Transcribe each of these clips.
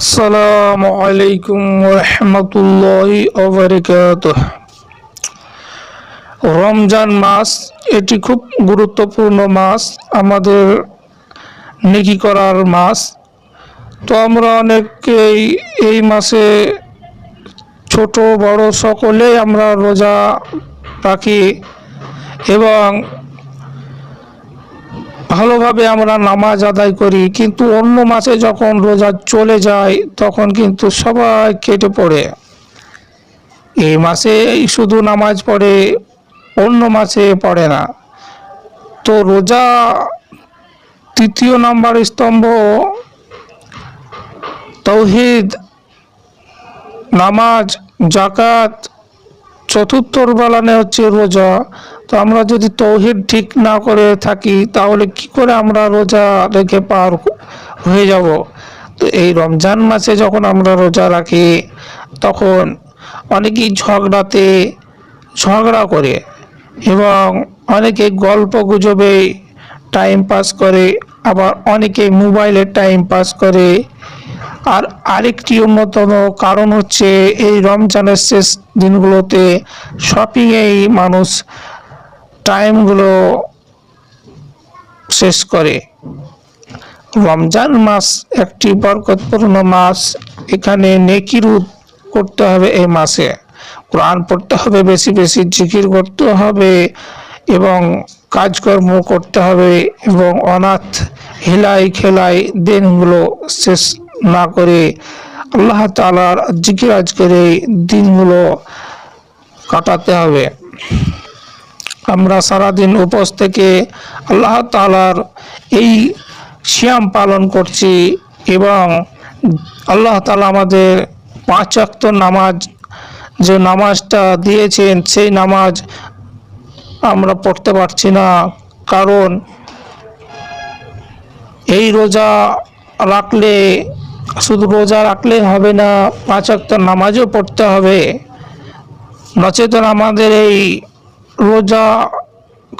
আসসালামু আলাইকুম রহমতুল্লাহি ওবরাকাতুহ। রমজান মাস, এটি খুব গুরুত্বপূর্ণ মাস, আমাদের নেকি করার মাস। তো আমরা অনেকেই এই মাসে ছোট বড় সকলেই আমরা রোজা রাখি এবং ভালোভাবে আমরা নামাজ আদায় করি, কিন্তু অন্য মাসে যখন রোজা চলে যায়, তখন কিন্তু সবাই কেটে পড়ে। এই মাসে শুধু নামাজ পড়ে, অন্য মাসে পড়ে না। তো রোজা তৃতীয় নাম্বার স্তম্ভ, তৌহিদ, নামাজ জাকাত চতুর্থ বালানে হচ্ছে রোজা। তো আমরা যদি তৌহিদ ঠিক না করে থাকি, তাহলে কি করে আমরা রোজা রেখে পার হয়ে যাব? তো এই রমজান মাসে যখন আমরা রোজা রাখি, তখন অনেকেই ঝগড়াতে, ঝগড়া করে এবং অনেকে গল্প গুজবে টাইম পাস করে, আবার অনেকে মোবাইলে টাইম পাস করে। আর আরেকটি অন্যতম কারণ হচ্ছে, এই রমজানের শেষ দিনগুলোতে শপিংয়েই মানুষ টাইমগুলো শেষ করে। রমজান মাস একটি বরকতপূর্ণ মাস। এখানে নেকির করতে হবে এই মাসে। কোরআন পড়তে হবে, বেশি বেশি জিকির করতে হবে এবং কাজকর্ম করতে হবে এবং অনাথ হেলাই খেলাই দিনগুলো শেষ না করে আল্লাহ তালার জিকির আজকের এই দিনগুলো কাটাতে হবে। আমরা সারাদিন উপোস থেকে আল্লাহ তালার এই শ্যাম পালন করছি এবং আল্লাহ তালা আমাদের পাঁচ অক্ত নামাজ, যে নামাজটা দিয়েছেন সেই নামাজ আমরা পড়তে পারছি না। কারণ এই রোজা রাখলে, শুধু রোজা রাখলে হবে না, পাঁচ অক্ত নামাজও পড়তে হবে। নচেতন আমাদের এই রোজা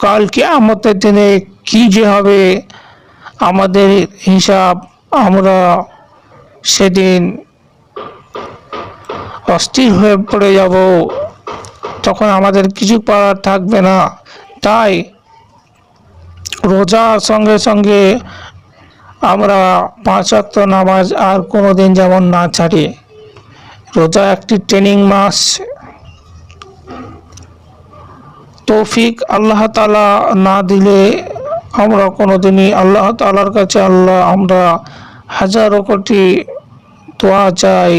কালকে আমতের দিনে কি যে হবে, আমাদের হিসাব আমরা সেদিন অস্থির হয়ে পড়ে যাব। তখন আমাদের কিছু করার থাকবে না। তাই রোজার সঙ্গে সঙ্গে আমরা পাঁচ ওয়াক্ত নামাজ আর কোনো দিন যেমন না ছাড়ি। রোজা একটি ট্রেনিং মাস। তৌফিক আল্লাহ তালা না দিলে আমরা কোনোদিনই আল্লাহ তালার কাছে আল্লাহ আমরা হাজারো কোটি দোয়া চাই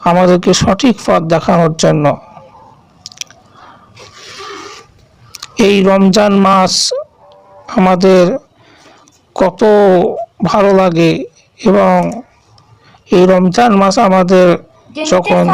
আমাদেরকে সঠিক পথ দেখানোর জন্য এই রমজান মাস আমাদের কত ভালো লাগে এবং এই রমজান মাস আমাদের যখন.